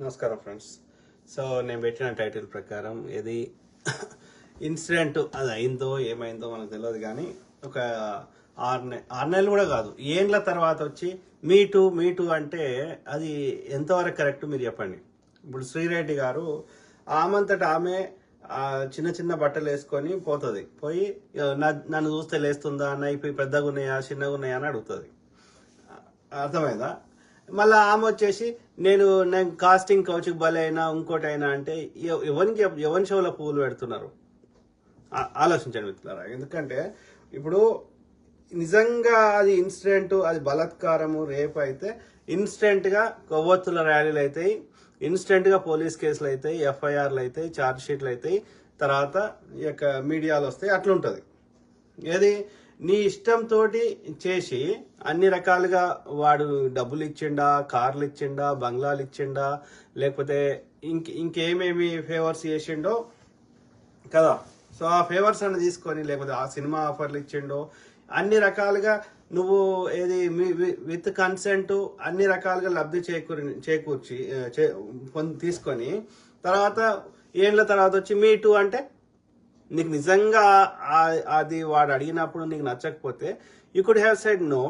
నమస్కారం friends so నేను పెట్టిన టైటిల్ ప్రకారం ఇది ఇన్సిడెంట్ అది అయిందో ఏమైందో మనకు తెలియదు కానీ ఒక ఆరు నె ఆరు నెలలు కూడా కాదు. ఏండ్ల తర్వాత వచ్చి మీ టూ మీ టూ అంటే అది ఎంతవరకు కరెక్ట్ మీరు చెప్పండి. ఇప్పుడు శ్రీరెడ్డి గారు ఆమంతట ఆమె చిన్న చిన్న బట్టలు వేసుకొని పోతుంది. పోయి నన్ను చూస్తే లేస్తుందా? అన్న ఇప్పుడు పెద్దగా ఉన్నాయా చిన్నగా ఉన్నాయా అని అడుగుతుంది. అర్థమైందా? మళ్ళీ ఆమె వచ్చేసి నేను నేను కాస్టింగ్ కౌచుకు బలైనా అయినా ఇంకోటి అయినా అంటే ఎవరికి ఎవరి షోలో పువ్వులు పెడుతున్నారు? ఆలోచించండి మిత్రులారా. ఎందుకంటే ఇప్పుడు నిజంగా అది ఇన్సిడెంట్ అది బలాత్కారము రేపు అయితే ఇన్స్టెంట్గా కొవ్వొత్తుల ర్యాలీలు అవుతాయి ఇన్స్టెంట్గా పోలీస్ కేసులు అవుతాయి ఎఫ్ఐఆర్లు అవుతాయి ఛార్జ్ షీట్లు అవుతాయి తర్వాత ఈ యొక్క మీడియాలు వస్తాయి అట్లుంటుంది. ఏది? నీ ఇష్టంతో చేసి అన్ని రకాలుగా వాడు డబ్బులు ఇచ్చిండా కార్లు ఇచ్చిండా బంగ్లాలు ఇచ్చిండా లేకపోతే ఇంక ఇంకేమేమి ఫేవర్స్ చేసిండో కదా. సో ఆ ఫేవర్స్ అన్న తీసుకొని లేకపోతే ఆ సినిమా ఆఫర్లు ఇచ్చిండో అన్ని రకాలుగా నువ్వు ఏది మీ- విత్ కన్సెంట్ అన్ని రకాలుగా లబ్ధి చేకూరి చేకూర్చి చే- తీసుకొని తర్వాత ఏళ్ళ తర్వాత వచ్చి మీ టూ అంటే నీకు నిజంగా అది వాడు అడిగినప్పుడు నీకు నచ్చకపోతే you could have said no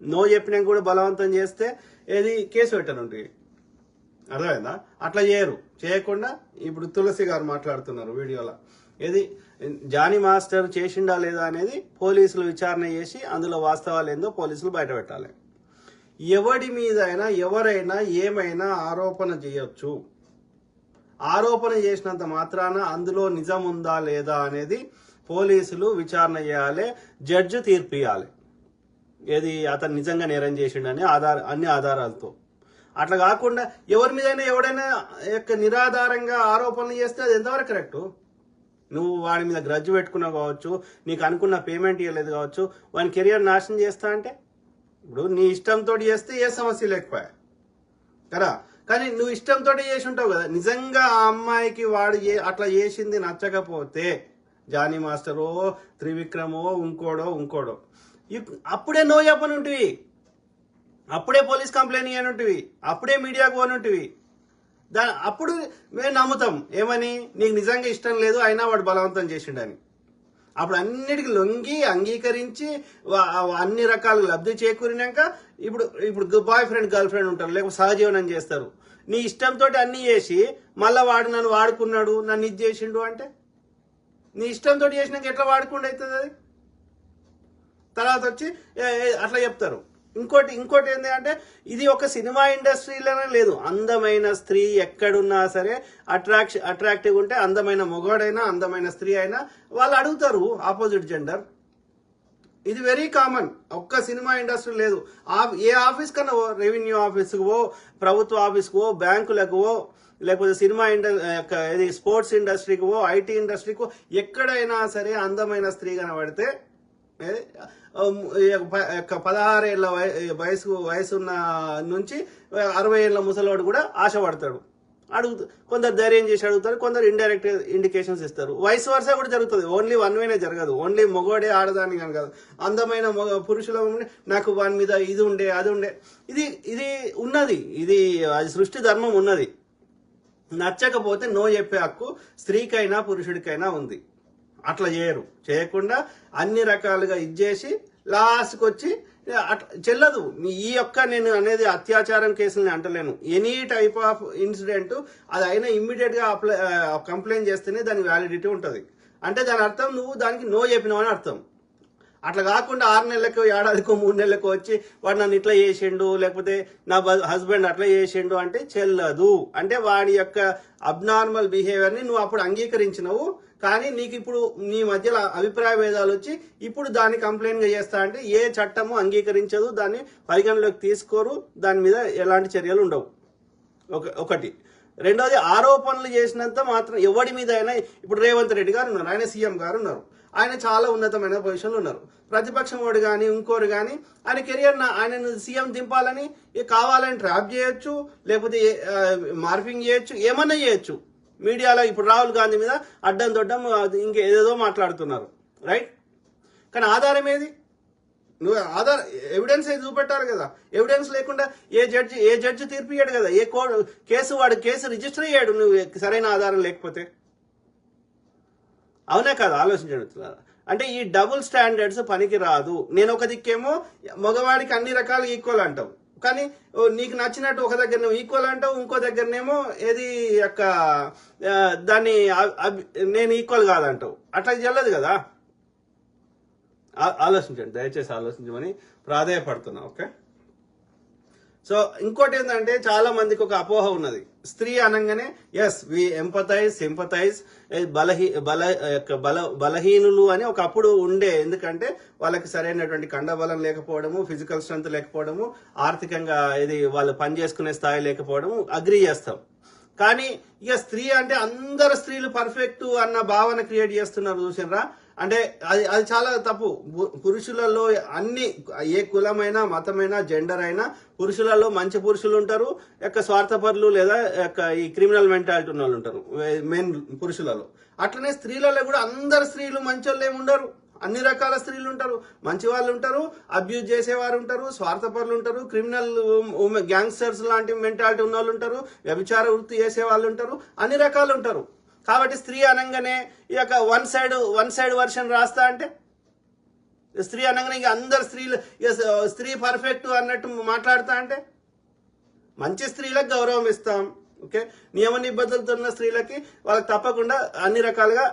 no చెప్పినాక కూడా బలవంతం చేస్తే ఏది? కేసు పెట్టనుంటుంది అర్థమైందా? అట్లా చేయరు. చేయకుండా ఇప్పుడు తులసి గారు మాట్లాడుతున్నారు వీడియోలో. ఏది? జానీ మాస్టర్ చేసిండా లేదా అనేది పోలీసులు విచారణ చేసి అందులో వాస్తవాలు ఏందో పోలీసులు బయట పెట్టాలి. ఎవడి మీద అయినా ఎవరైనా ఏమైనా ఆరోపణ చేయొచ్చు. ఆరోపణ చేసినంత మాత్రాన అందులో నిజం ఉందా లేదా అనేది పోలీసులు విచారణ చేయాలి జడ్జి తీర్పు ఇవ్వాలి ఏది అతను నిజంగా నేరం చేసిండని ఆధార అన్ని ఆధారాలతో. అట్లా కాకుండా ఎవరి మీదైనా ఎవడైనా యొక్క నిరాధారంగా ఆరోపణలు చేస్తే అది ఎంతవరకు కరెక్ట్? నువ్వు వాడి మీద గ్రడ్జ్ పెట్టుకున్నావు కావచ్చు నీకు అనుకున్న పేమెంట్ ఇవ్వలేదు కావచ్చు వాని కెరియర్ నాశనం చేస్తా అంటే? ఇప్పుడు నీ ఇష్టంతో చేస్తే ఏ సమస్య లేకపోయా? కదా? కానీ నువ్వు ఇష్టంతో చేసి ఉంటావు కదా. నిజంగా ఆ అమ్మాయికి వాడు ఏ- అట్లా చేసింది నచ్చకపోతే జానీ మాస్టరో త్రివిక్రమో ఇంకోడో ఇంకోడో అప్పుడే నో చెప్పనుంటివి. అప్పుడే పోలీస్ కంప్లైంట్ ఇవ్వనుంటివి అప్పుడే మీడియాకు పోనుంటివి. దా అప్పుడు మేము నమ్ముతాం. ఏమని? నీకు నిజంగా ఇష్టం లేదు అయినా వాడు బలవంతం చేసిండని. అప్పుడు అన్నిటికి లొంగి అంగీకరించి అన్ని రకాల లబ్ధి చేకూరినాక ఇప్పుడు ఇప్పుడు బాయ్ ఫ్రెండ్ గర్ల్ ఫ్రెండ్ ఉంటారు లేకపోతే సహజీవనం చేస్తారు. నీ ఇష్టంతో అన్ని చేసి మళ్ళీ వాడు నన్ను వాడుకున్నాడు నన్ను ఇది చేసిండు అంటే? నీ ఇష్టంతో చేసినాక ఎట్లా వాడుకుండా అవుతుంది అది? తర్వాత వచ్చి అట్లా చెప్తారు. ఇంకోటి ఇంకోటి ఏంటి అంటే ఇది ఒక సినిమా ఇండస్ట్రీలోనే లేదు. అందమైన స్త్రీ ఎక్కడున్నా సరే అట్రాక్ట్ అట్రాక్టివ్ ఉంటే అందమైన మొగాడైనా అందమైన స్త్రీ అయినా వాళ్ళు అడుగుతారు ఆపోజిట్ జెండర్. ఇది వెరీ కామన్ ఒక్క సినిమా ఇండస్ట్రీ లేదు. ఆ- ఏ ఆఫీస్ కన్నా ఓ రెవెన్యూ ఆఫీస్కి ప్రభుత్వ ఆఫీస్కి బ్యాంకులకువో బ్యాంకులకు లేకపోతే సినిమా ఇండస్ట్రీ ఇది స్పోర్ట్స్ ఇండస్ట్రీకి ఐటీ ఇండస్ట్రీకి ఓ ఎక్కడైనా సరే అందమైన స్త్రీ కనబడితే ఏ, పదహారేళ్ళ వయసు వయసున్న నుంచి అరవై ఏళ్ళ ముసలోడు కూడా ఆశపడతాడు. అడుగుతూ కొందరు ధైర్యం చేసి అడుగుతారు కొందరు ఇండైరెక్ట్ ఇండికేషన్స్ ఇస్తారు. వయసు వరుస కూడా జరుగుతుంది. ఓన్లీ వన్ వేనే జరగదు. ఓన్లీ మొగోడే ఆడదాని కానీ కాదు. అందమైన మగ పురుషుల నాకు వాని మీద ఇది ఉండే అది ఉండే. ఇది ఇది ఉన్నది. ఇది అది సృష్టి ధర్మం ఉన్నది. నచ్చకపోతే నో చెప్పే హక్కు స్త్రీకైనా పురుషుడికైనా ఉంది. అట్లా చేయరు. చేయకుండా అన్ని రకాలుగా ఇచ్చేసి లాస్ట్కి వచ్చి చెల్లదు. ఈ యొక్క నేను అనేది అత్యాచారం కేసులని అంటలేను. ఎనీ టైప్ ఆఫ్ ఇన్సిడెంట్ అది అయినా ఇమ్మీడియట్గా అప్లై కంప్లైంట్ చేస్తేనే దాని వ్యాలిడిటీ ఉంటుంది. అంటే దాని అర్థం నువ్వు దానికి నో చెప్పినావు అని అర్థం. అట్లా కాకుండా ఆరు నెలలకు ఏడాదికో మూడు నెలలకు వచ్చి వాడు నన్ను ఇట్లా చేసిండు లేకపోతే నా హస్బెండ్ అట్లా చేసిండు అంటే చెల్లదు. అంటే వాడి యొక్క అబ్నార్మల్ బిహేవియర్ని నువ్వు అప్పుడు అంగీకరించినవు. కానీ నీకు ఇప్పుడు నీ మధ్యలో అభిప్రాయ భేదాలు వచ్చి ఇప్పుడు దాన్ని కంప్లైంట్గా చేస్తా అంటే ఏ చట్టము అంగీకరించదు దాన్ని పరిగణలోకి తీసుకోరు దాని మీద ఎలాంటి చర్యలు ఉండవు. ఒక ఒకటి. రెండోది ఆరోపణలు చేసినంత మాత్రం ఎవడి మీద అయినా ఇప్పుడు రేవంత్ రెడ్డి గారు ఉన్నారు ఆయన సీఎం గారు ఉన్నారు. ఆయన చాలా ఉన్నతమైన పొజిషన్లో ఉన్నారు. ప్రతిపక్షం వాడు కానీ ఇంకోరు కానీ ఆయన కెరియర్ ఆయనను సీఎం దింపాలని కావాలని ట్రాప్ చేయొచ్చు లేకపోతే మార్ఫింగ్ మార్పింగ్ చేయొచ్చు ఏమన్నా చేయొచ్చు. మీడియాలో ఇప్పుడు రాహుల్ గాంధీ మీద అడ్డం దొడ్డం ఇంకేదేదో మాట్లాడుతున్నారు. రైట్ కానీ ఆధారం ఏది? నువ్వు ఆధార్ ఎవిడెన్స్ అయితే చూపెట్టాలి కదా. ఎవిడెన్స్ లేకుండా ఏ జడ్జి ఏ జడ్జి తీర్పు ఇయ్యాడు కదా. ఏ కో కేసు వాడు కేసు రిజిస్టర్ అయ్యాడు. నువ్వు సరైన ఆధారం లేకపోతే. అవునా కాదు ఆలోచించండి మిత్రులారా. అంటే ఈ డబుల్ స్టాండర్డ్స్ పనికి రాదు. నేను ఒక దిక్కేమో మగవాడికి అన్ని రకాలు ఈక్వల్ అంటావు కానీ ఓ నీకు నచ్చినట్టు ఒక దగ్గర ఈక్వల్ అంటావు ఇంకో దగ్గరనేమో ఏది యొక్క దాన్ని నేను ఈక్వల్ కాదంటావు. అట్లా చెల్లదు కదా? ఆ- ఆలోచించండి దయచేసి ఆలోచించమని ప్రాధాయపడుతున్నా ఓకే? సో ఇంకోటి ఏంటంటే చాలా మందికి ఒక అపోహ ఉన్నది. స్త్రీ అనగానే ఎస్ వి ఎంపతైజ్ సింపతైజ్ బలహీ బల యొక్క బల బలహీనులు అని ఒకప్పుడు ఉండే. ఎందుకంటే వాళ్ళకి సరైనటువంటి కండబలం లేకపోవడము ఫిజికల్ స్ట్రెంత్ లేకపోవడము ఆర్థికంగా ఇది వాళ్ళు పని చేసుకునే స్థాయి లేకపోవడము అగ్రి చేస్తాం. కానీ ఇక స్త్రీ అంటే అందరు స్త్రీలు పర్ఫెక్ట్ అన్న భావన క్రియేట్ చేస్తున్నారు చూసినరా అంటే అది అది చాలా తప్పు. పురుషులలో అన్ని ఏ కులమైనా మతమైనా జెండర్ అయినా పురుషులలో మంచి పురుషులు ఉంటారు యొక్క స్వార్థపరులు లేదా యొక్క ఈ క్రిమినల్ మెంటాలిటీ ఉన్న వాళ్ళు ఉంటారు మెయిన్ పురుషులలో. అట్లనే స్త్రీలలో కూడా అందరు స్త్రీలు మంచోళ్ళు ఏమి ఉండరు. అన్ని రకాల స్త్రీలు ఉంటారు. మంచి వాళ్ళు ఉంటారు అబ్యూజ్ చేసేవారు ఉంటారు స్వార్థపరులు ఉంటారు క్రిమినల్ గ్యాంగ్స్టర్స్ లాంటి మెంటాలిటీ ఉన్న వాళ్ళు ఉంటారు వ్యభిచార వృత్తి చేసే వాళ్ళు ఉంటారు అన్ని రకాలు ఉంటారు. కాబట్టి స్త్రీ అనగానే ఈ యొక్క one side one side version రాస్తా అంటే స్త్రీ అనగానే ఇక అందరు స్త్రీలు స్త్రీ పర్ఫెక్ట్ అన్నట్టు మాట్లాడుతా అంటే మంచి స్త్రీలకు గౌరవం ఇస్తాం ఓకే? నియమ నిబద్ధతలతో ఉన్న స్త్రీలకి వాళ్ళకి తప్పకుండా అన్ని రకాలుగా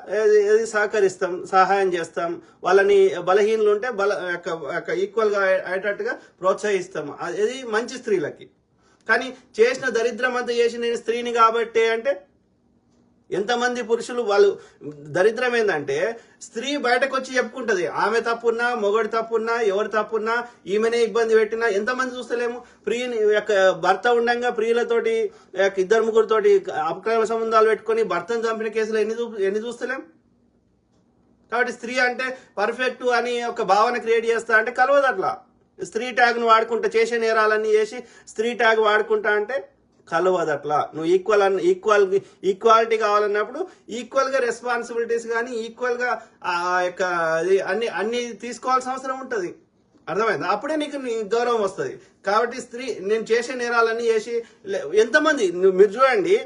ఏది సహకరిస్తాం సహాయం చేస్తాం వాళ్ళని బలహీనలు ఉంటే బల యొక్క- ఈక్వల్గా అయ్యేటట్టుగా ప్రోత్సహిస్తాం. అది మంచి స్త్రీలకి. కానీ చేసిన దరిద్రం అంతా చేసి నేను స్త్రీని కాబట్టి అంటే ఎంతమంది పురుషులు వాళ్ళు దరిద్రం ఏంటంటే స్త్రీ బయటకు వచ్చి చెప్పుకుంటది ఆమె తప్పున్నా మొగడు తప్పున్నా ఎవరు తప్పున్నా ఈమెనే ఇబ్బంది పెట్టినా ఎంతమంది చూస్తలేము? ప్రియుని యొక్క భర్త ఉండంగా ప్రియులతోటి యొక్క ఇద్దరు ముగ్గురితోటి అపక్రమ సంబంధాలు పెట్టుకొని భర్తను చంపిన కేసులు ఎన్ని చూ ఎన్ని చూస్తలేం? కాబట్టి స్త్రీ అంటే పర్ఫెక్ట్ అని ఒక భావన క్రియేట్ చేస్తా అంటే కలవదు అట్లా. స్త్రీ ట్యాగ్ను వాడుకుంటా చేసే నేరాలన్నీ చేసి స్త్రీ ట్యాగ్ వాడుకుంటా అంటే కలవదు అట్లా నువ్వు ఈక్వల్ అన్న ఈక్వల్ ఈక్వాలిటీ కావాలన్నప్పుడు ఈక్వల్గా రెస్పాన్సిబిలిటీస్ కానీ ఈక్వల్గా ఆ యొక్క అది అన్ని అన్ని తీసుకోవాల్సిన అవసరం ఉంటుంది. అర్థమైంది? అప్పుడే నీకు గౌరవం వస్తుంది. కాబట్టి స్త్రీ నేను చేసే నేరాలన్నీ చేసి ఎంతమంది నువ్వు మీరు చూడండి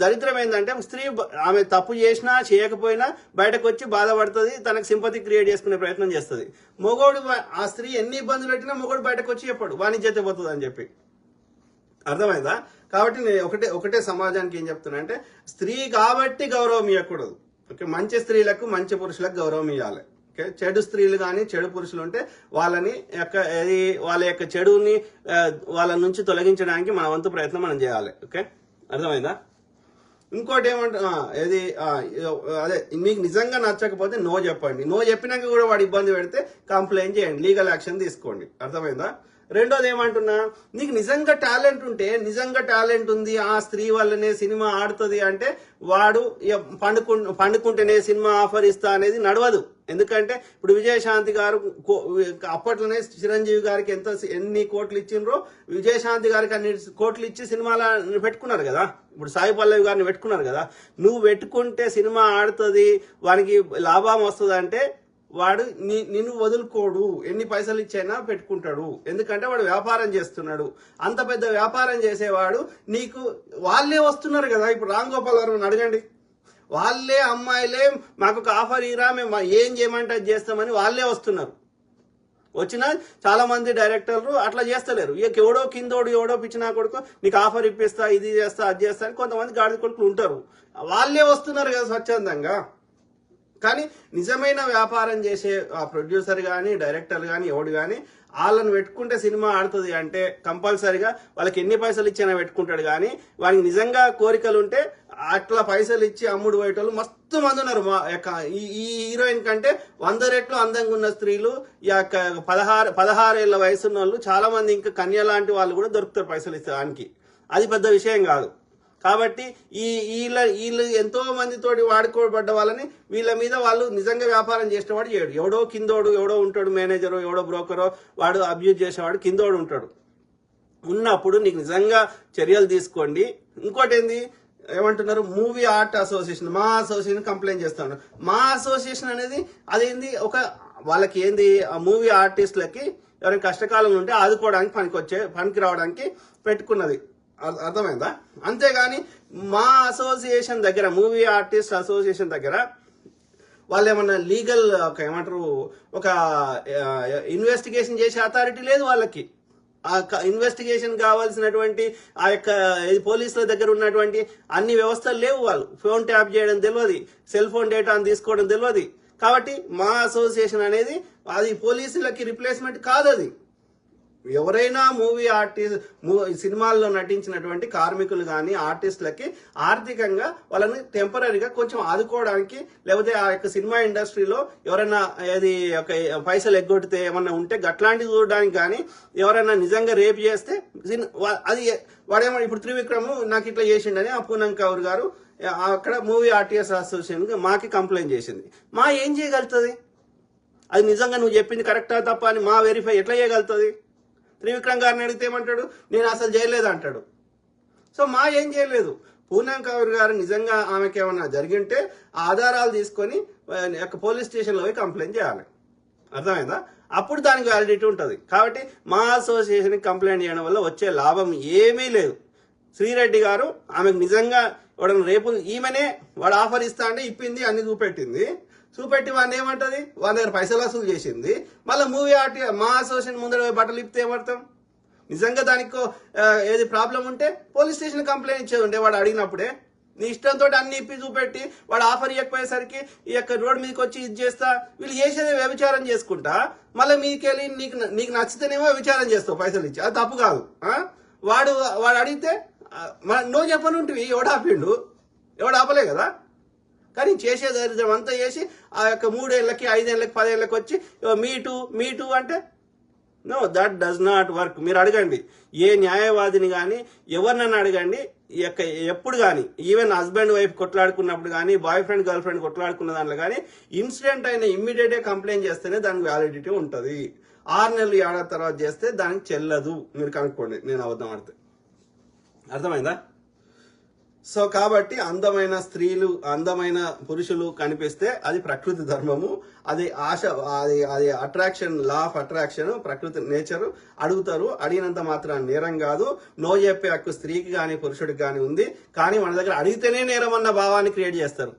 దరిద్రం ఏంటంటే స్త్రీ ఆమె తప్పు చేసినా చేయకపోయినా బయటకు వచ్చి బాధపడుతుంది తనకు సింపతి క్రియేట్ చేసుకునే ప్రయత్నం చేస్తుంది. మొగోడు ఆ స్త్రీ ఎన్ని ఇబ్బందులు పెట్టినా మొగోడు బయటకు వచ్చి చెప్పాడు. వాణిజ్యత పోతుంది అని చెప్పి. అర్థమైందా? కాబట్టి నేను ఒకటే ఒకటే సమాజానికి ఏం చెప్తున్నా అంటే స్త్రీ కాబట్టి గౌరవం ఇవ్వకూడదు ఓకే? మంచి స్త్రీలకు మంచి పురుషులకు గౌరవం ఇవ్వాలి ఓకే? చెడు స్త్రీలు కానీ చెడు పురుషులు ఉంటే వాళ్ళని యొక్క ఏది వాళ్ళ యొక్క చెడుని వాళ్ళ నుంచి తొలగించడానికి మన వంతు ప్రయత్నం మనం చేయాలి. ఓకే? అర్థమైందా? ఇంకోటి ఏమంటే ఏది అదే మీకు నిజంగా నచ్చకపోతే నో చెప్పండి. నో చెప్పినాక కూడా వాడు ఇబ్బంది పెడితే కంప్లైంట్ చేయండి. లీగల్ యాక్షన్ తీసుకోండి. అర్థమైందా? రెండోది ఏమంటున్నా నీకు నిజంగా టాలెంట్ ఉంటే నిజంగా టాలెంట్ ఉంది ఆ స్త్రీ వల్లనే సినిమా ఆడుతుంది అంటే వాడు ఇక పండుకు పండుకుంటేనే సినిమా ఆఫర్ ఇస్తా అనేది నడవదు. ఎందుకంటే ఇప్పుడు విజయశాంతి గారు కో- అప్పట్లోనే చిరంజీవి గారికి ఎంత ఎన్ని కోట్లు ఇచ్చిండ్రో విజయశాంతి గారికి అన్ని కోట్లు ఇచ్చి సినిమాల పెట్టుకున్నారు కదా. ఇప్పుడు సాయి పల్లవి గారిని పెట్టుకున్నారు కదా. నువ్వు పెట్టుకుంటే సినిమా ఆడుతుంది వానికి లాభం వస్తుంది అంటే వాడు నిన్ను వదులుకోడు. ఎన్ని పైసలు ఇచ్చైనా పెట్టుకుంటాడు. ఎందుకంటే వాడు వ్యాపారం చేస్తున్నాడు. అంత పెద్ద వ్యాపారం చేసేవాడు నీకు వాళ్ళే వస్తున్నారు కదా. ఇప్పుడు రామ్ గోపాల్ గారు అడగండి. వాళ్ళే అమ్మాయిలే మాకు ఒక ఆఫర్ ఇరా మేము ఏం చేయమంటే అది చేస్తామని వాళ్ళే వస్తున్నారు. వచ్చిన చాలా మంది డైరెక్టర్లు అట్లా చేస్తలేరు. ఇక ఎవడో కిందోడు ఎవడో పిచ్చినా కొడుకు నీకు ఆఫర్ ఇప్పిస్తా ఇది చేస్తా అది చేస్తా అని కొంతమంది గాడి కొడుకులు ఉంటారు. వాళ్ళే వస్తున్నారు కదా స్వచ్ఛందంగా. కానీ నిజమైన వ్యాపారం చేసే ఆ ప్రొడ్యూసర్ కానీ డైరెక్టర్ కానీ ఎవడు కానీ వాళ్ళని పెట్టుకుంటే సినిమా ఆడుతుంది అంటే కంపల్సరిగా వాళ్ళకి ఎన్ని పైసలు ఇచ్చినా పెట్టుకుంటాడు కానీ వానికి నిజంగా కోరికలు ఉంటే అట్లా పైసలు ఇచ్చి అమ్ముడు పోయేటోళ్ళు మస్తు మంది ఉన్నారు. మా యొక్క ఈ ఈ హీరోయిన్ కంటే వంద రెట్లు అందంగా ఉన్న స్త్రీలు ఈ యొక్క పదహారు పదహారేళ్ళ వయసున్న వాళ్ళు చాలా మంది ఇంకా కన్య లాంటి వాళ్ళు కూడా దొరుకుతారు పైసలు ఇస్తే దానికి. అది పెద్ద విషయం కాదు. కాబట్టి ఈ వీళ్ళ వీళ్ళు ఎంతో మందితోటి వాడుకోబడ్డ వాళ్ళని వీళ్ళ మీద వాళ్ళు నిజంగా వ్యాపారం చేసేవాడు చేయడు. ఎవడో కిందోడు ఎవడో ఉంటాడు మేనేజరు ఎవడో బ్రోకరో వాడు అబ్యూజ్ చేసేవాడు కిందోడు ఉంటాడు. ఉన్నప్పుడు నీకు నిజంగా చర్యలు తీసుకోండి. ఇంకోటి ఏంది? ఏమంటున్నారు? Movie art association MAA association complaint చేస్తాను. మా అసోసియేషన్ అనేది అదేంది? ఒక వాళ్ళకి ఏంది? ఆ మూవీ ఆర్టిస్టులకి ఎవరైనా కష్టకాలం ఉంటే ఆదుకోవడానికి పనికి వచ్చే పనికి రావడానికి పెట్టుకున్నది. అర్థమైందా? అంతేగాని మా అసోసియేషన్ దగ్గర మూవీ ఆర్టిస్ట్ అసోసియేషన్ దగ్గర వాళ్ళు ఏమన్నా లీగల్ ఒక ఏమంటారు ఒక ఇన్వెస్టిగేషన్ చేసే అథారిటీ లేదు వాళ్ళకి. ఆ ఇన్వెస్టిగేషన్ కావాల్సినటువంటి ఆ యొక్క ఇది పోలీసుల దగ్గర ఉన్నటువంటి అన్ని వ్యవస్థలు లేవు వాళ్ళు. ఫోన్ ట్యాప్ చేయడం తెలియదు సెల్ ఫోన్ డేటాను తీసుకోవడం తెలియదు కాబట్టి మా అసోసియేషన్ అనేది అది పోలీసులకి రిప్లేస్మెంట్ కాదు అది ఎవరైనా మూవీ ఆర్టిస్ట్ సినిమాల్లో నటించినటువంటి కార్మికులు కానీ ఆర్టిస్టులకి ఆర్థికంగా వాళ్ళని టెంపరీగా కొంచెం ఆదుకోవడానికి లేకపోతే ఆ యొక్క సినిమా ఇండస్ట్రీలో ఎవరైనా ఏది ఒక పైసలు ఎగ్గొడితే ఏమన్నా ఉంటే గట్లాంటివి చూడడానికి కానీ ఎవరైనా నిజంగా రేపు చేస్తే అది వాడేమో ఇప్పుడు త్రివిక్రమ్ నాకు ఇట్లా చేసిండని ఆ పూనం కౌర్ గారు అక్కడ మూవీ ఆర్టీఎస్ అసోసియేషన్ మాకి కంప్లైంట్ చేసింది. మా ఏం చేయగలుగుతుంది? అది నిజంగా నువ్వు చెప్పింది కరెక్టా తప్ప అని మా వెరిఫై ఎట్లా చేయగలుగుతుంది? త్రివిక్రమ్ గారిని అడిగితే ఏమంటాడు? నేను అసలు చేయలేదు? అంటాడు. సో మా ఏం చేయలేదు. పూనం కౌర్ గారు నిజంగా ఆమెకి ఏమన్నా జరిగింటే ఆ ఆధారాలు తీసుకొని యొక్క పోలీస్ స్టేషన్లో పోయి కంప్లైంట్ చేయాలి. అర్థమైందా? అప్పుడు దానికి వ్యాలిడిటీ ఉంటుంది. కాబట్టి మా అసోసియేషన్కి కంప్లైంట్ చేయడం వల్ల వచ్చే లాభం ఏమీ లేదు. శ్రీరెడ్డి గారు ఆమెకు నిజంగా వాడు రేపు ఈమెనే వాడు ఆఫర్ ఇస్తా అంటే ఇప్పింది అన్ని చూపెట్టింది. చూపెట్టి వాడిని ఏమంటది? వాళ్ళ దగ్గర పైసలు వసూలు చేసింది. మళ్ళీ మూవీ ఆర్టి మా అసోసియేషన్ ముందర బట్టలు ఇప్పితే ఏమర్థం? నిజంగా దానికి ఏది ప్రాబ్లం ఉంటే పోలీస్ స్టేషన్ కంప్లైంట్ ఇచ్చేది ఉండే వాడు అడిగినప్పుడే. నీ ఇష్టంతో అన్ని ఇప్పి చూపెట్టి వాడు ఆఫర్ ఇవ్వకపోయేసరికి ఈ యొక్క రోడ్ మీదకి వచ్చి ఇది చేస్తా. వీళ్ళు చేసేది వ్యభిచారం చేసుకుంటా. మళ్ళీ మీకెళ్ళి నీకు నీకు నచ్చితేనేమో విచారం చేస్తావు పైసలు ఇచ్చి. అది తప్పు కాదు. వాడు వాడు అడిగితే ఆ, నువ్వు చెప్పను ఉంటుంది ఎవడు ఆపిండు? ఎవడు ఆపలే కదా? కానీ చేసే దరిద్రం అంతా చేసి ఆ యొక్క మూడేళ్ళకి ఐదేళ్ళకి పదేళ్ళకి వచ్చి మీ టూ మీ టూ అంటే? No that does not work మీరు అడగండి. ఏ న్యాయవాదిని కానీ ఎవరినైనా అడగండి. ఈ యొక్క ఎప్పుడు కానీ ఈవెన్ హస్బెండ్ వైఫ్ కొట్లాడుకున్నప్పుడు కానీ బాయ్ ఫ్రెండ్ గర్ల్ ఫ్రెండ్ కొట్లాడుకున్న దాంట్లో కానీ ఇన్సిడెంట్ అయిన ఇమ్మీడియట్గా కంప్లైంట్ చేస్తేనే దానికి వ్యాలిడిటీ ఉంటుంది. ఆరు నెలలు ఏడాది తర్వాత చేస్తే దానికి చెల్లదు. మీరు కనుక్కోండి. నేను అబద్ధం ఆడితే. అర్థమైందా? సో కాబట్టి అందమైన స్త్రీలు అందమైన పురుషులు కనిపిస్తే అది ప్రకృతి ధర్మము. అది ఆశ అది అది అట్రాక్షన్ లా ఆఫ్ అట్రాక్షన్ ప్రకృతి నేచర్ అడుగుతారు. అడిగినంత మాత్రం నేరం కాదు. నో చెప్పే హక్కు స్త్రీకి కానీ పురుషుడికి కానీ ఉంది. కానీ మన దగ్గర అడిగితేనే నేరం అన్న భావాన్ని క్రియేట్ చేస్తారు.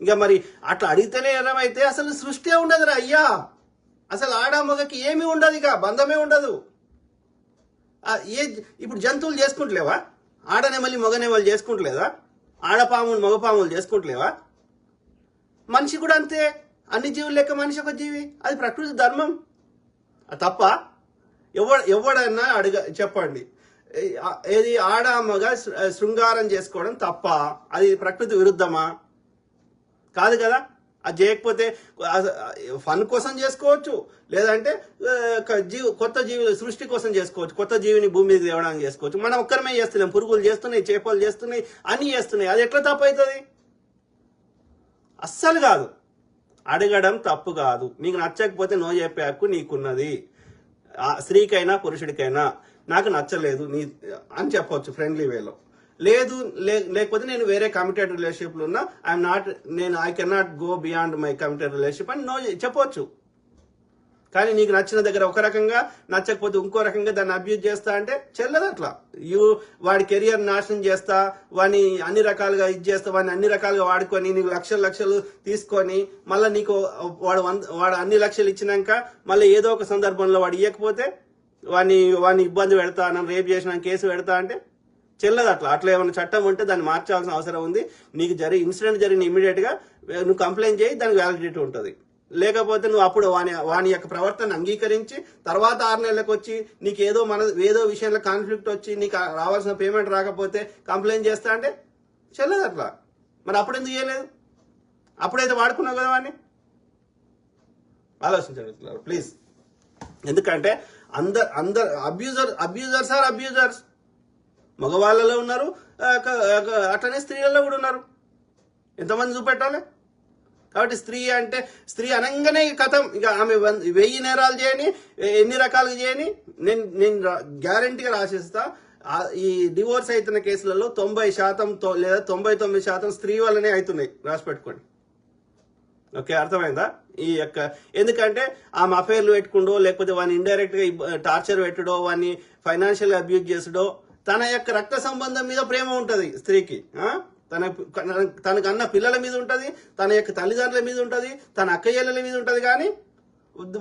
ఇంకా మరి అట్లా అడిగితేనే నేరం అయితే అసలు సృష్టి ఉండదురా అయ్యా. అసలు ఆడ మగకి ఏమీ ఉండదు ఇక బంధమే ఉండదు. ఏ ఇప్పుడు జంతువులు చేసుకుంటలేవా? ఆడనే మళ్ళీ మగనే వాళ్ళు చేసుకుంటలేదా? ఆడపాములు మగపాములు చేసుకుంటలేవా? మనిషి కూడా అంతే. అన్ని జీవులు లెక్క మనిషి ఒక జీవి. అది ప్రకృతి ధర్మం. తప్ప ఎవ ఎవడన్నా అడగ చెప్పండి. ఏది ఆడ మగ శృంగారం చేసుకోవడం తప్ప అది ప్రకృతి విరుద్ధమా? కాదు కదా? అది చేయకపోతే ఫన్ కోసం చేసుకోవచ్చు. లేదంటే జీవి కొత్త జీవి సృష్టి కోసం చేసుకోవచ్చు. కొత్త జీవిని భూమి మీద తేవడానికి చేసుకోవచ్చు. మనం ఒక్కరమే చేస్తున్నాం పురుగులు చేస్తున్నాయి చేపలు చేస్తున్నాయి అన్ని చేస్తున్నాయి. అది ఎట్లా తప్పు అవుతుంది? అస్సలు కాదు. అడగడం తప్పు కాదు. నీకు నచ్చకపోతే నో చెప్పే హక్కు నీకున్నది. స్త్రీకైనా పురుషుడికైనా నాకు నచ్చలేదు. నీ అని చెప్పవచ్చు ఫ్రెండ్లీ వేలో లేదు లే- లేకపోతే నేను వేరే కమిటెడ్ రిలేషన్షిప్లో ఉన్నా ఐఎమ్ నాట్ నేను I can not go beyond my committed relationship అని నో చెప్పొచ్చు. కానీ నీకు నచ్చిన దగ్గర ఒక రకంగా నచ్చకపోతే ఇంకో రకంగా దాన్ని అబ్యూజ్ చేస్తా అంటే చెల్లదు అట్లా. యూ వాడి కెరియర్ నాశనం చేస్తా వాడిని అన్ని రకాలుగా ఇది చేస్తా వాడిని అన్ని రకాలుగా వాడుకొని నీకు లక్షలు లక్షలు తీసుకొని మళ్ళీ నీకు వాడు వాడు అన్ని లక్షలు ఇచ్చినాక మళ్ళీ ఏదో ఒక సందర్భంలో వాడు ఇవ్వకపోతే వాడిని వాడిని ఇబ్బంది పెడతా నన్ను రేపు చేసిన కేసు పెడతా అంటే చెల్లదు అట్లా. అట్లా ఏమైనా చట్టం ఉంటే దాన్ని మార్చాల్సిన అవసరం ఉంది. నీకు జరిగి ఇన్సిడెంట్ జరిగిన ఇమీడియట్గా నువ్వు కంప్లైంట్ చేయి దానికి వ్యాలిడిటీ ఉంటుంది. లేకపోతే నువ్వు అప్పుడు వాని వాని యొక్క ప్రవర్తన అంగీకరించి తర్వాత ఆరు నెలలకు వచ్చి నీకు ఏదో మన ఏదో విషయంలో కాన్ఫ్లిక్ట్ వచ్చి నీకు రావాల్సిన పేమెంట్ రాకపోతే కంప్లైంట్ చేస్తా అంటే చెల్లదు అట్లా. మరి అప్పుడు ఎందుకు చేయలేదు? అప్పుడైతే వాడుకున్నావు కదా వాడిని ఆలోచించండి ప్లీజ్ ఎందుకంటే అందరు అందరు అబ్యూజర్ అబ్యూజర్స్ ఆర్ అబ్యూజర్స్ మగవాళ్ళలో ఉన్నారు అట్లనే స్త్రీలలో కూడా ఉన్నారు. ఎంతమంది చూపెట్టాలి? కాబట్టి స్త్రీ అంటే స్త్రీ అనగానే కథం ఇక ఆమె వెయ్యి నేరాలు చేయని ఎన్ని రకాలుగా చేయని నేను నేను గ్యారంటీగా రాసిస్తా. ఈ డివోర్స్ అవుతున్న కేసులలో తొంభై శాతం లేదా తొంభై తొమ్మిది శాతం స్త్రీ వల్లనే అవుతున్నాయి రాసి పెట్టుకోండి. ఓకే అర్థమైందా? ఈ యొక్క ఎందుకంటే ఆమె అఫైర్లు పెట్టుకుండో లేకపోతే వాడిని ఇండైరెక్ట్గా టార్చర్ పెట్టడో వాడిని ఫైనాన్షియల్ అబ్యూజ్ చేసుడో తన యొక్క రక్త సంబంధం మీద ప్రేమ ఉంటుంది స్త్రీకి తన తనకు అన్న పిల్లల మీద ఉంటుంది తన యొక్క తల్లిదండ్రుల మీద ఉంటుంది తన అక్కయ్యల మీద ఉంటుంది కానీ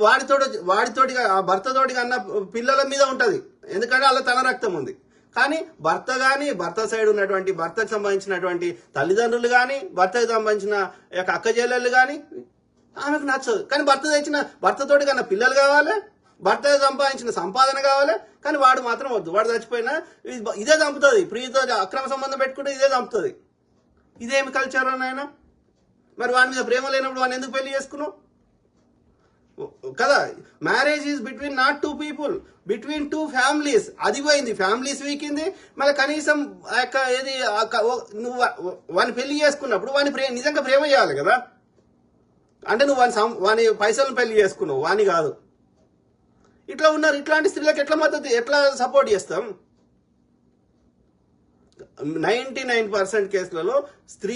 వాడితోటి వాడితోటి ఆ భర్తతోటి అన్న పిల్లల మీద ఉంటుంది. ఎందుకంటే అలా తన రక్తం ఉంది. కానీ భర్త కానీ భర్త సైడ్ ఉన్నటువంటి భర్తకు సంబంధించినటువంటి తల్లిదండ్రులు కానీ భర్తకు సంబంధించిన యొక్క అక్క చెల్లెళ్ళు కానీ ఆమెకు నచ్చదు. కానీ భర్త తెచ్చిన భర్తతోటి కన్నా పిల్లలు కావాలి? భర్త సంపాదించిన సంపాదన కావాలి కానీ వాడు మాత్రం వద్దు. వాడు చచ్చిపోయినా ఇది- ఇదే చంపుతుంది. ప్రియతో అక్రమ సంబంధం పెట్టుకుంటే ఇదే చంపుతుంది. ఇదేమి కల్చర్ నాయన? మరి వాడి మీద ప్రేమ లేనప్పుడు వాడిని ఎందుకు పెళ్ళి చేసుకున్నావు? కదా? Marriage is between not two people between two families అది పోయింది. ఫ్యామిలీస్ వీకింది. మళ్ళీ కనీసం ఆ యొక్క ఏది నువ్వు వాడిని పెళ్ళి చేసుకున్నప్పుడు వాడిని ప్రేమ నిజంగా ప్రేమ చేయాలి కదా? అంటే నువ్వు వాని సం- వాని పైసలను పెళ్ళి చేసుకున్నావు. వాని కాదు. ఇట్లా ఉన్నారు. ఇట్లాంటి స్త్రీలకు ఎట్లా మద్దతు ఎట్లా సపోర్ట్ చేస్తాం? నైంటీ నైన్ పర్సెంట్ కేసులలో స్త్రీ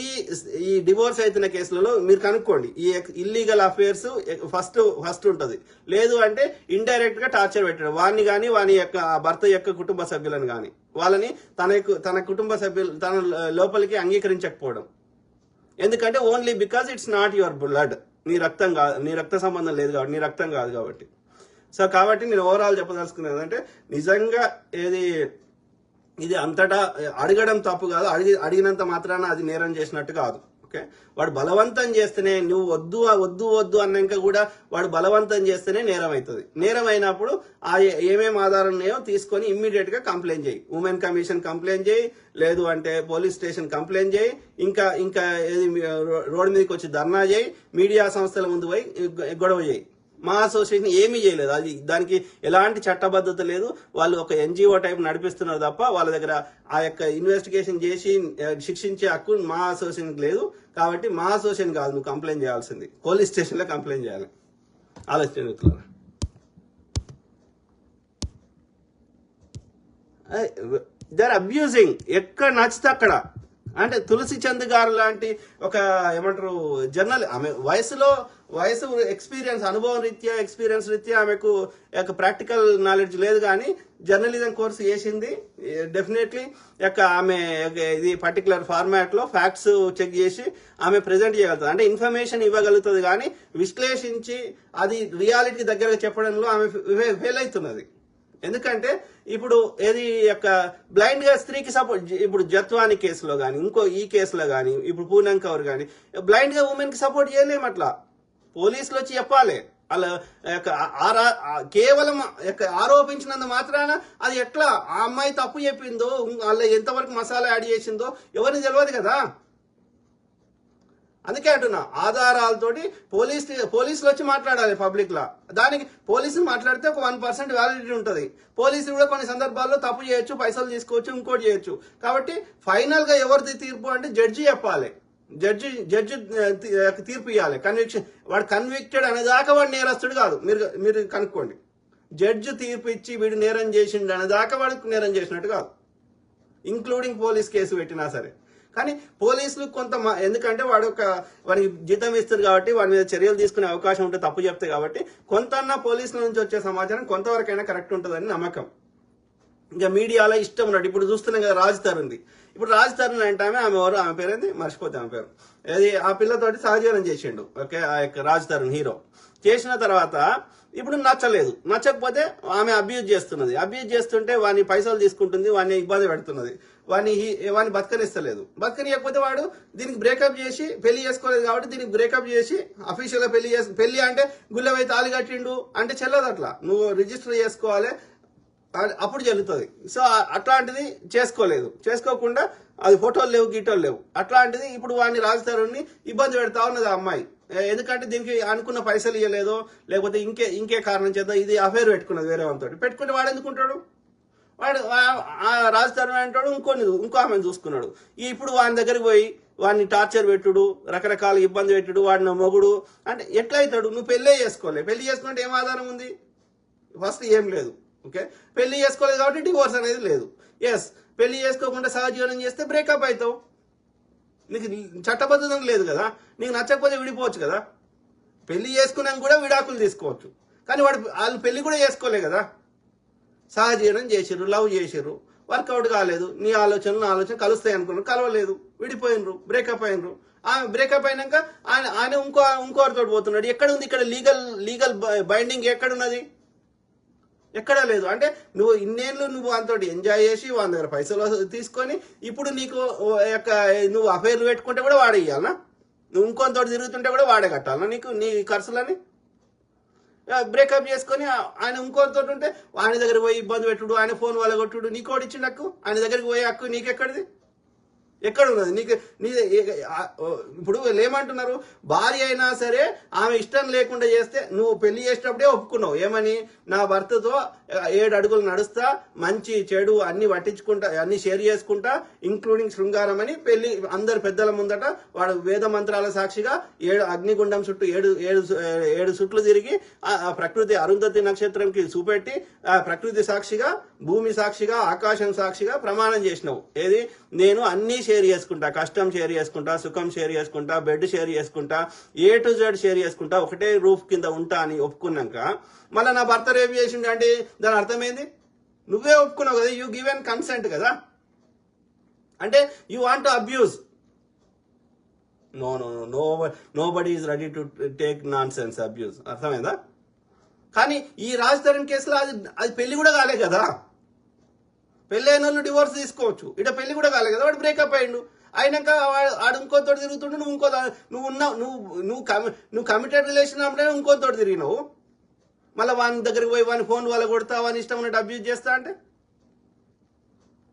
ఈ డివోర్స్ అవుతున్న కేసులలో మీరు కనుక్కోండి. ఈ ఇల్లీగల్ అఫేర్స్ ఫస్ట్ ఫస్ట్ ఉంటుంది. లేదు అంటే ఇండైరెక్ట్గా టార్చర్ పెట్టడం. వాడిని కానీ వాని యొక్క భర్త యొక్క కుటుంబ సభ్యులను కానీ వాళ్ళని తన యొక్క- తన కుటుంబ సభ్యులు తన లోపలికి అంగీకరించకపోవడం. ఎందుకంటే only because it's not your blood నీ రక్తం కాదు నీ రక్త సంబంధం లేదు కాబట్టి నీ రక్తం కాదు కాబట్టి. సో కాబట్టి నేను ఓవరాల్ చెప్పదలుచుకున్నది ఏంటంటే నిజంగా ఏది ఇది అంతటా అడగడం తప్పు కాదు అడిగి అడిగినంత మాత్రాన అది నేరం చేసినట్టు కాదు. ఓకే? వాడు బలవంతం చేస్తేనే నువ్వు వద్దు వద్దు వద్దు అన్నాక కూడా వాడు బలవంతం చేస్తేనే నేరం అవుతుంది. నేరం అయినప్పుడు ఆ ఏమేమి ఆధారం ఉన్నాయో తీసుకొని ఇమ్మీడియట్గా కంప్లైంట్ చేయి. ఉమెన్ కమిషన్ కంప్లైంట్ చేయి లేదు అంటే పోలీస్ స్టేషన్ కంప్లైంట్ చేయి ఇంకా ఇంకా ఏది రో- రోడ్డు మీదకి వచ్చి ధర్నా చేయి మీడియా సంస్థల ముందు పోయి గొడవ చేయి. మా అసోసియేషన్ ఏమీ చేయలేదు. అది దానికి ఎలాంటి చట్టబద్ధత లేదు. వాళ్ళు ఒక ఎన్జిఓ టైప్ నడిపిస్తున్నారు తప్ప వాళ్ళ దగ్గర ఆ యొక్క ఇన్వెస్టిగేషన్ చేసి శిక్షించే హక్కు మా అసోసియేషన్కి లేదు. కాబట్టి మా అసోసియేషన్ కాదు. నువ్వు కంప్లైంట్ చేయాల్సింది. పోలీస్ స్టేషన్లో కంప్లైంట్ చేయాలి. ఆలోచన దర్ అబ్యూజింగ్. ఎక్కడ నచ్చితే అక్కడ. అంటే తులసి చంద్ గారు లాంటి ఒక ఏమంటారు జర్నల్ ఆమె వయసులో వయసు ఎక్స్పీరియన్స్ అనుభవం రీత్యా ఎక్స్పీరియన్స్ రీత్యా ఆమెకు యొక్క ప్రాక్టికల్ నాలెడ్జ్ లేదు కానీ జర్నలిజం కోర్సు చేసింది. డెఫినెట్లీ యొక్క ఆమె ఇది పర్టికులర్ ఫార్మాట్లో ఫ్యాక్ట్స్ చెక్ చేసి ఆమె ప్రెజెంట్ చేయగలుగుతుంది. అంటే ఇన్ఫర్మేషన్ ఇవ్వగలుగుతుంది కానీ విశ్లేషించి అది రియాలిటీ దగ్గరగా చెప్పడంలో ఆమె ఫెయిల్ అవుతున్నది. ఎందుకంటే ఇప్పుడు ఏది యొక్క బ్లైండ్గా స్త్రీకి సపోర్ట్ ఇప్పుడు జత్వాని కేసులో కానీ ఇంకో ఈ కేసులో కానీ ఇప్పుడు పూనం కౌర్ కానీ బ్లైండ్గా ఉమెన్కి సపోర్ట్ చేయలేము అట్లా. పోలీసులు వచ్చి చెప్పాలి. అలా యొక్క ఆరా- కేవలం ఆరోపించినందు ఆరోపించినంత మాత్రాన అది ఎట్లా? ఆ అమ్మాయి తప్పు చెప్పిందో వాళ్ళ ఎంతవరకు మసాలా యాడ్ చేసిందో ఎవరిని తెలియదు కదా? అందుకే అంటున్నా ఆధారాలతోటి పోలీస్ పోలీసులు వచ్చి మాట్లాడాలి పబ్లిక్లో. దానికి పోలీసులు మాట్లాడితే ఒక వన్ పర్సెంట్ వ్యాలిడిటీ ఉంటుంది. పోలీసులు కూడా కొన్ని సందర్భాల్లో తప్పు చేయొచ్చు పైసలు తీసుకోవచ్చు ఇంకోటి చేయొచ్చు. కాబట్టి ఫైనల్గా ఎవరిది తీర్పు అంటే జడ్జి చెప్పాలి. జడ్జి జడ్జి తీర్పు ఇవ్వాలి కన్విక్షన్ వాడు కన్విక్టెడ్ అనేదాకా వాడు నేరస్తుడు కాదు. మీరు మీరు కనుక్కోండి. జడ్జి తీర్పు ఇచ్చి వీడు నేరం చేసిండు అనేదాకా వాడికి నేరం చేసినట్టు కాదు. ఇంక్లూడింగ్ పోలీస్ కేసు పెట్టినా సరే. కానీ పోలీసులు కొంత మ- ఎందుకంటే వాడు ఒక వాడికి జీతం ఇస్తారు కాబట్టి వాడి మీద చర్యలు తీసుకునే అవకాశం ఉంటే తప్పు చెప్తే కాబట్టి కొంత పోలీసుల నుంచి వచ్చే సమాచారం కొంతవరకైనా కరెక్ట్ ఉంటుందని నమ్మకం. ఇంకా మీడియాలో ఇష్టం ఉన్నట్టు ఇప్పుడు చూస్తున్నాం కదా రాజ్ తరుణ్ది. ఇప్పుడు రాజ్ తరుణ్ అంటే ఆమె ఆమె ఎవరు? ఆమె పేరేంది మర్చిపోతే ఆమె పేరు. అది ఆ పిల్లతోటి సహజీవనం చేసిండు. ఓకే? ఆ యొక్క రాజ్ తరుణ్ హీరో. చేసిన తర్వాత ఇప్పుడు నచ్చలేదు. నచ్చకపోతే ఆమె అబ్యూజ్ చేస్తున్నది. అబ్యూజ్ చేస్తుంటే వాని పైసలు తీసుకుంటుంది వాడిని ఇబ్బంది పెడుతున్నది. వాని వాని బతకనిస్తలేదు. బతకనియకపోతే వాడు దీనికి బ్రేకప్ చేసి పెళ్ళి చేసుకోలేదు కాబట్టి దీనికి బ్రేకప్ చేసి అఫీషియల్గా పెళ్ళి చేసి పెళ్ళి అంటే గుళ్ళవై తాళి కట్టిండు. అంటే చెల్లదు అట్లా. నువ్వు రిజిస్టర్ చేసుకోవాలి. అప్పుడు జరుగుతుంది. సో అట్లాంటిది చేసుకోలేదు. చేసుకోకుండా అది ఫోటోలు లేవు గీటోలు లేవు. అట్లాంటిది ఇప్పుడు వాడిని రాజధాని ఇబ్బంది పెడతా ఉన్నది ఆ అమ్మాయి. ఎందుకంటే దీనికి అనుకున్న పైసలు ఇవ్వలేదో లేకపోతే ఇంకే ఇంకే కారణం చేత ఇది అఫేర్ పెట్టుకున్నది వేరే వాళ్ళతో పెట్టుకుంటే వాడు ఎందుకుంటాడు? వాడు ఆ- రాజధాని అంటాడు ఇంకొని ఇంకో ఆమెను చూసుకున్నాడు. ఈ ఇప్పుడు వాని దగ్గరికి పోయి వాడిని టార్చర్ పెట్టుడు రకరకాల ఇబ్బంది పెట్టుడు వాడిని మొగుడు. అంటే ఎట్లయితాడు? నువ్వు పెళ్ళే చేసుకోలే. పెళ్ళి చేసుకుంటే ఏం ఆధారం ఉంది? ఫస్ట్ ఏం లేదు. ఓకే? పెళ్ళి చేసుకోలేదు కాబట్టి డివోర్స్ అనేది లేదు. ఎస్ పెళ్ళి చేసుకోకుండా సహజీవనం చేస్తే బ్రేకప్ అవుతావు నీకు చట్టబద్ధత లేదు కదా? నీకు నచ్చకపోతే విడిపోవచ్చు కదా? పెళ్ళి చేసుకున్నాక కూడా విడాకులు తీసుకోవచ్చు. కానీ వాడు వాళ్ళు పెళ్ళి కూడా చేసుకోలే కదా? సహజీవనం చేసిర్రు లవ్ చేసిర్రు. వర్కౌట్ కాలేదు. నీ ఆలోచనలు నా ఆలోచన కలుస్తాయి అనుకున్నారు. కలవలేదు. విడిపోయినరు బ్రేకప్ అయినరు. ఆమె బ్రేకప్ అయినాక ఆయన ఆయన ఇంకో ఇంకోరితో పోతున్నాడు. ఎక్కడ ఉంది ఇక్కడ లీగల్ లీగల్ బైండింగ్ ఎక్కడ ఉన్నది ఎక్కడా లేదు. అంటే నువ్వు ఇన్నేళ్ళు నువ్వు అంతటి ఎంజాయ్ చేసి వాని దగ్గర పైసలు తీసుకొని ఇప్పుడు నీకు యొక్క నువ్వు అఫైర్లు పెట్టుకుంటే కూడా వాడేయాలనా నువ్వు ఇంకొంతోటి తిరుగుతుంటే కూడా వాడే కట్టాలనా నీకు? నీ ఖర్చులని బ్రేకప్ చేసుకొని ఆయన ఇంకొంతో ఉంటే ఆయన దగ్గర పోయి ఇబ్బంది పెట్టుడు ఆయన ఫోన్ వాళ్ళ కొట్టుడు నీకోటి ఒకటి ఆయన దగ్గరికి పోయే హక్కు నీకెక్కడిది? ఎక్కడ ఉన్నది నీకు నీ ఇప్పుడు వీళ్ళు ఏమంటున్నారు? భార్య అయినా సరే ఆమె ఇష్టం లేకుండా చేస్తే నువ్వు పెళ్ళి చేసేటప్పుడే ఒప్పుకున్నావు. ఏమని? నా భర్తతో ఏడు అడుగులు నడుస్తా మంచి చెడు అన్ని పట్టించుకుంటా అన్ని షేర్ చేసుకుంటా ఇంక్లూడింగ్ శృంగారం అని పెళ్ళి అందరు పెద్దల ముందట వాడు వేద మంత్రాల సాక్షిగా ఏడు అగ్నిగుండం చుట్టూ ఏడు ఏడు ఏడు చుట్లు తిరిగి ఆ ప్రకృతి అరుంధతి నక్షత్రంకి చూపెట్టి ఆ ప్రకృతి సాక్షిగా భూమి సాక్షిగా ఆకాశం సాక్షిగా ప్రమాణం చేసినావు. ఏది? నేను అన్ని షేర్ చేసుకుంటా కష్టం షేర్ చేసుకుంటా సుఖం షేర్ చేసుకుంటా బెడ్ షేర్ చేసుకుంటా ఏ టు జెడ్ షేర్ చేసుకుంటా ఒకటే రూఫ్ కింద ఉంటా అని ఒప్పుకున్నాక మళ్ళీ నా భర్త రేపు చేసిండు అంటే దాని అర్థమైంది? నువ్వే ఒప్పుకున్నావు కదా యూ గివెన్ కన్సెంట్ కదా. అంటే you want to abuse no no no no nobody is ready to take nonsense abuse అర్థమైందా? కానీ ఈ రాజ్ తరుణ్ కేసులో అది అది పెళ్ళి కూడా కాలే కదా. పెళ్ళైన వాళ్ళు డివోర్స్ తీసుకోవచ్చు. ఇట పెళ్ళి కూడా కాలేదు కదా వాడు బ్రేకప్ అయ్యిండు. అయినాక వాడు ఆడు ఇంకోతో తిరుగుతుండు నువ్వు ఇంకో నువ్వు ఉన్నావు నువ్వు నువ్వు కమి నువ్వు కమిటెడ్ రిలేషన్ అంటే ఇంకోతో తిరిగినావు. మళ్ళీ వాని దగ్గరికి పోయి వాని ఫోన్ వాళ్ళ కొడతా వాని ఇష్టం ఉన్నట్టు అబ్యూజ్ చేస్తా అంటే?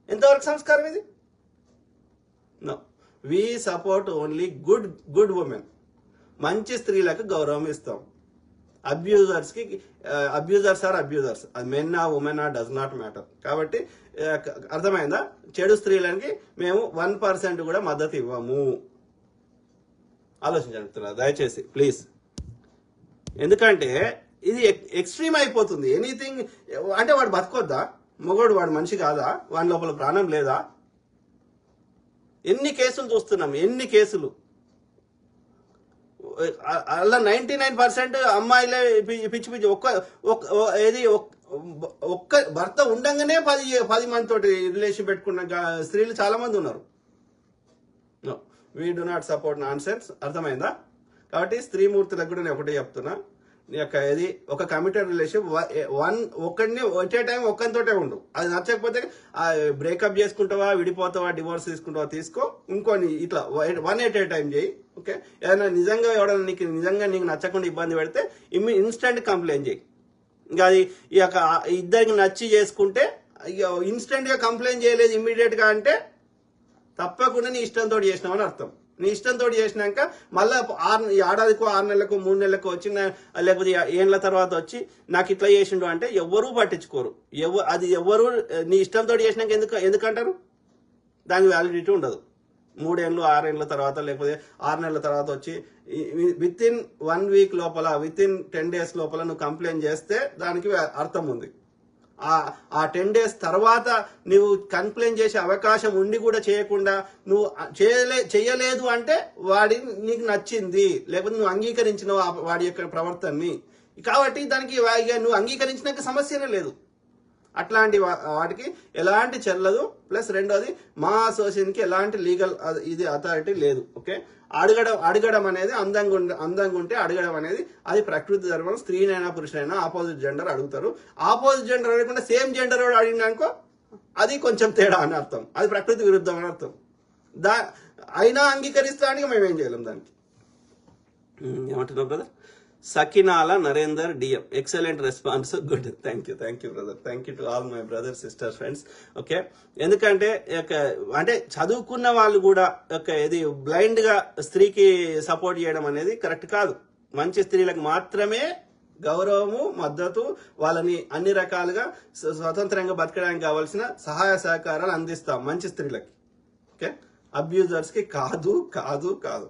ఎంతవరకు సంస్కారం ఇది? No we support only good good women మంచి స్త్రీలకు గౌరవం ఇస్తాం. అబ్యూజర్స్కి అబ్యూజర్స్ ఆర్ అబ్యూజర్స్ అది మెన్ ఆ ఉమెన్ ఆ డస్ నాట్ మ్యాటర్ కాబట్టి అర్థమైందా? చెడు స్త్రీలకి మేము వన్ పర్సెంట్ కూడా మద్దతు ఇవ్వము. ఆలోచించండి దయచేసి ప్లీజ్. ఎందుకంటే ఇది ఎక్స్ట్రీమ్ అయిపోతుంది. ఎనీథింగ్ అంటే వాడు బతకొద్దా? మొగోడు వాడు మనిషి కాదా? వాడి లోపల ప్రాణం లేదా? ఎన్ని కేసులు చూస్తున్నాం? ఎన్ని కేసులు? అలా నైన్టీ నైన్ పర్సెంట్ అమ్మాయిలే పిచ్చి పిచ్చి ఒక్క ఒక్క- ఏది ఒక్క భర్త ఉండగానే పది పది మంది తోటి రిలేషన్ పెట్టుకున్న స్త్రీలు చాలా మంది ఉన్నారు. We do not support nonsense అర్థమైందా? కాబట్టి స్త్రీమూర్తులకు కూడా నేను ఒకటే చెప్తున్నా. నీ యొక్క ఇది ఒక కమిటెడ్ రిలేషన్ వన్ ఒక్కడిని వచ్చే టైం ఒక్కరితోటే ఉండు. అది నచ్చకపోతే బ్రేకప్ చేసుకుంటావా విడిపోతావా డివోర్స్ తీసుకుంటావా తీసుకో. ఇంకోని ఇట్లా వన్ ఎట్ ఏ టైం చేయి ఓకే ఏదైనా నిజంగా ఎవడైనా నీకు నిజంగా నీకు నచ్చకుండా ఇబ్బంది పెడితే ఇన్స్టెంట్ కంప్లైంట్ చేయి. ఇంకా అది ఈ యొక్క ఇద్దరికి నచ్చి చేసుకుంటే ఇన్స్టెంట్ ఇన్స్టెంట్గా కంప్లైంట్ చేయలేదు ఇమ్మీడియట్గా అంటే తప్పకుండా నీ ఇష్టంతో చేసినావని అర్థం. నీ ఇష్టంతో చేసినాక మళ్ళీ ఆరు ఏడాదికో ఆరు నెలలకు మూడు నెలలకు వచ్చి లేకపోతే ఏళ్ళ తర్వాత వచ్చి నాకు ఇట్లా చేసిండు అంటే ఎవ్వరూ పట్టించుకోరు. ఎవ అది ఎవరు నీ ఇష్టంతో చేసినాక ఎందుకు ఎందుకంటారు? దాని వ్యాలిడిటీ ఉండదు. మూడేళ్ళు ఆరేళ్ళ తర్వాత లేకపోతే ఆరు నెలల తర్వాత వచ్చి విత్ ఇన్ వన్ వీక్ లోపల విత్ ఇన్ టెన్ డేస్ లోపల నువ్వు కంప్లైంట్ చేస్తే దానికి అర్థం ఉంది. ఆ ఆ టెన్ డేస్ తర్వాత నువ్వు కంప్లైంట్ చేసే అవకాశం ఉండి కూడా చేయకుండా నువ్వు చేయలే చేయలేదు అంటే వాడి నీకు నచ్చింది. లేకపోతే నువ్వు అంగీకరించినవు వాడి యొక్క ప్రవర్తనని. కాబట్టి దానికి నువ్వు అంగీకరించినాక సమస్యనే లేదు. అట్లాంటి వా- వాటికి ఎలాంటి చెల్లదు ప్లస్ రెండోది మా అసోసియేషన్కి ఎలాంటి లీగల్ ఇది అథారిటీ లేదు ఓకే? అడగడం అడగడం అనేది అందంగా ఉండే అందంగా ఉంటే అడగడం అనేది అది ప్రకృతి ధర్మం స్త్రీనైనా పురుషునైనా ఆపోజిట్ జెండర్ అడుగుతారు. ఆపోజిట్ జెండర్ అడగకుండా సేమ్ జెండర్ వాడు అడిగినాకో అది కొంచెం తేడా అని అర్థం. అది ప్రకృతి విరుద్ధం అని అర్థం. దా అయినా అంగీకరిస్తానికి మేము ఏం చేయలేం దానికి. ఏమంటున్నావు brother Sakinala Narender DM. Excellent response good thank you thank you brother thank you to all my brother sister friends okay ఎందుకంటే అంటే చదువుకున్న వాళ్ళు కూడా ఒక ఇది బ్లైండ్గా స్త్రీకి సపోర్ట్ చేయడం అనేది కరెక్ట్ కాదు. మంచి స్త్రీలకు మాత్రమే గౌరవము మద్దతు వాళ్ళని అన్ని రకాలుగా స్వతంత్రంగా బతకడానికి కావాల్సిన సహాయ సహకారాలు అందిస్తాం మంచి స్త్రీలకి. ఓకే అబ్యూజర్స్కి కాదు కాదు కాదు.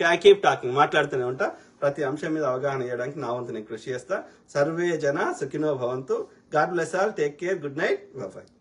ఐ కీప్ టాకింగ్ మాట్లాడుతూనే ఉంటా. ప్రతి అంశం మీద అవగాహన చేయడానికి నా వంతు నేను కృషి చేస్తా. సర్వే జన సుఖినో భవంతు. God bless all. Take care. Good night. Bye